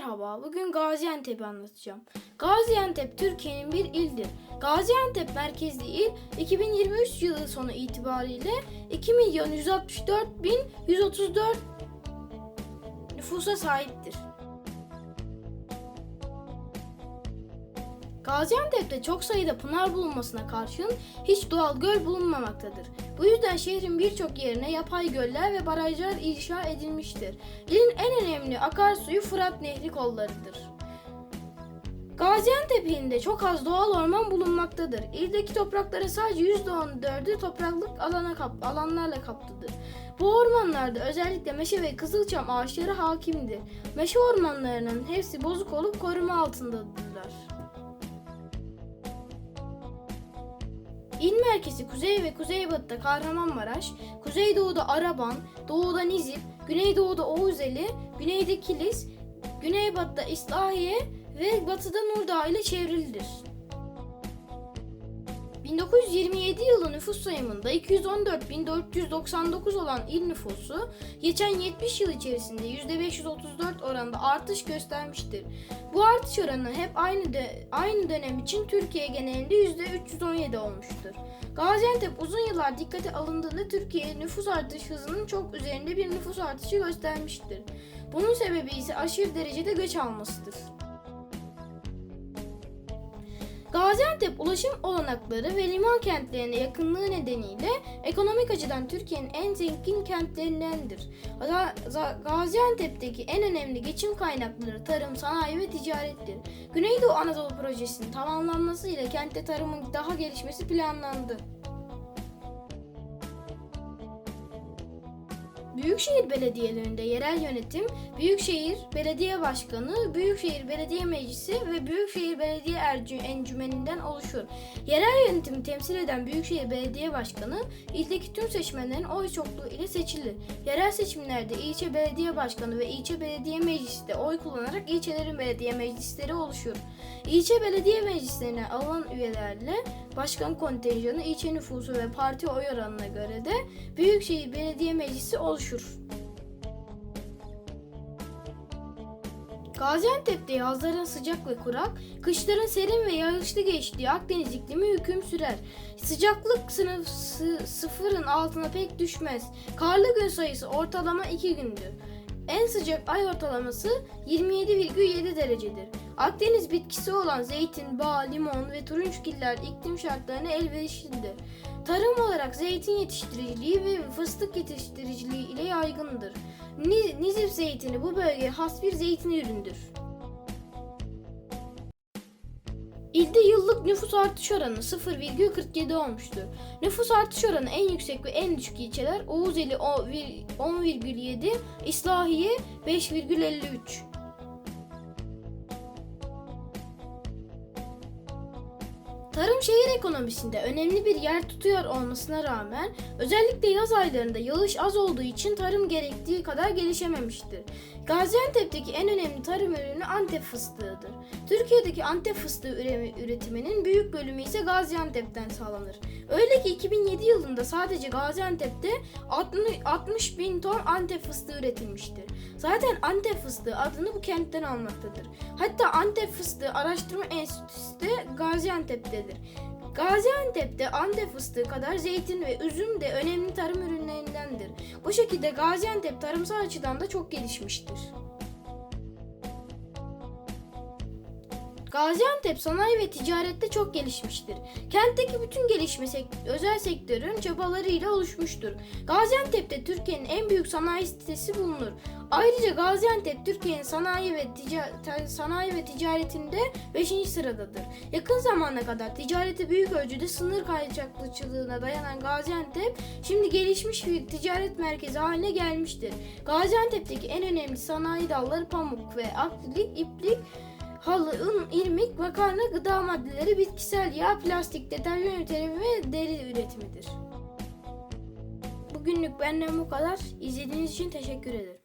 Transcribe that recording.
Merhaba, bugün Gaziantep'i anlatacağım. Gaziantep Türkiye'nin bir ildir. Gaziantep merkezli il 2023 yılı sonu itibariyle 2 milyon 164 bin 134 nüfusa sahiptir. Gaziantep'te çok sayıda pınar bulunmasına karşın hiç doğal göl bulunmamaktadır. Bu yüzden şehrin birçok yerine yapay göller ve barajlar inşa edilmiştir. İlin en önemli akarsuyu Fırat Nehri kollarıdır. Gaziantep ilinde çok az doğal orman bulunmaktadır. İldeki topraklara sadece %14'ü topraklık alana kap, alanlarla kaplıdır. Bu ormanlarda özellikle meşe ve kızılçam ağaçları hakimdir. Meşe ormanlarının hepsi bozuk olup koruma altındadırlar. İl merkezi kuzey ve kuzeybatıda Kahramanmaraş, kuzeydoğuda Araban, doğuda Nizip, güneydoğuda Oğuzeli, güneyde Kilis, güneybatıda İslahiye ve batıda Nurdağ ile çevrilidir. 1927 yılı nüfus sayımında 214.499 olan il nüfusu geçen 70 yıl içerisinde %534 oranında artış göstermiştir. Bu artış oranı hep aynı de, aynı dönem için Türkiye genelinde %317 olmuştur. Gaziantep uzun yıllar dikkate alındığında Türkiye nüfus artış hızının çok üzerinde bir nüfus artışı göstermiştir. Bunun sebebi ise aşırı derecede göç almasıdır. Gaziantep ulaşım olanakları ve liman kentlerine yakınlığı nedeniyle ekonomik açıdan Türkiye'nin en zengin kentlerindendir. Gaziantep'teki en önemli geçim kaynakları tarım, sanayi ve ticarettir. Güneydoğu Anadolu Projesi'nin tamamlanmasıyla kentte tarımın daha gelişmesi planlandı. Büyükşehir belediyelerinde yerel yönetim, Büyükşehir Belediye Başkanı, Büyükşehir Belediye Meclisi ve Büyükşehir Belediye Ercü- Encümeninden oluşur. Yerel yönetimi temsil eden Büyükşehir Belediye Başkanı, ildeki tüm seçmenlerin oy çokluğu ile seçilir. Yerel seçimlerde ilçe belediye başkanı ve ilçe belediye meclisi de oy kullanarak ilçelerin belediye meclisleri oluşur. İlçe belediye meclislerine alınan üyelerle başkan kontenjanı, ilçe nüfusu ve parti oy oranına göre de Büyükşehir Belediye Meclisi oluşur. Gaziantep'te yazların sıcak ve kurak, kışların serin ve yağışlı geçtiği Akdeniz iklimi hüküm sürer. Sıcaklık sınıf sı- sıfırın altına pek düşmez. Karlı gün sayısı ortalama 2 gündür. En sıcak ay ortalaması 27,7 derecedir. Akdeniz bitkisi olan zeytin, bağ, limon ve turunçgiller iklim şartlarına elverişlidir. Tarım olarak zeytin yetiştiriciliği ve fıstık yetiştiriciliği ile yaygındır. Ni- Nizip zeytini bu bölgeye has bir zeytin üründür. İlde yıllık nüfus artış oranı 0,47 olmuştur. Nüfus artış oranı en yüksek ve en düşük ilçeler Oğuzeli o- vir- 10,7, İslahiye 5,53. Tarım şehir ekonomisinde önemli bir yer tutuyor olmasına rağmen özellikle yaz aylarında yağış az olduğu için tarım gerektiği kadar gelişememiştir. Gaziantep'teki en önemli tarım ürünü Antep fıstığıdır. Türkiye'deki Antep fıstığı üretiminin büyük bölümü ise Gaziantep'ten sağlanır. Öyle ki 2007 yılında sadece Gaziantep'te 60 60 bin ton Antep fıstığı üretilmiştir. Zaten Antep fıstığı adını bu kentten almaktadır. Hatta Antep Fıstığı Araştırma Enstitüsü de Gaziantep'tedir. Gaziantep'te Antep fıstığı kadar zeytin ve üzüm de önemli tarım ürünlerindendir. Bu şekilde Gaziantep tarımsal açıdan da çok gelişmiştir. Gaziantep sanayi ve ticarette çok gelişmiştir. Kentteki bütün gelişme sek- özel sektörün çabalarıyla oluşmuştur. Gaziantep'te Türkiye'nin en büyük sanayi sitesi bulunur. Ayrıca Gaziantep Türkiye'nin sanayi ve tica- sanayi ve ticaretinde 5. sıradadır. Yakın zamana kadar ticarete büyük ölçüde sınır kaçakçılığına dayanan Gaziantep şimdi gelişmiş bir ticaret merkezi haline gelmiştir. Gaziantep'teki en önemli sanayi dalları pamuk ve akrilik, iplik, halı, un, irmik, makarna, gıda maddeleri, bitkisel yağ, plastik, deterjan üretimi ve deri üretimidir. Bugünlük benden bu kadar. İzlediğiniz için teşekkür ederim.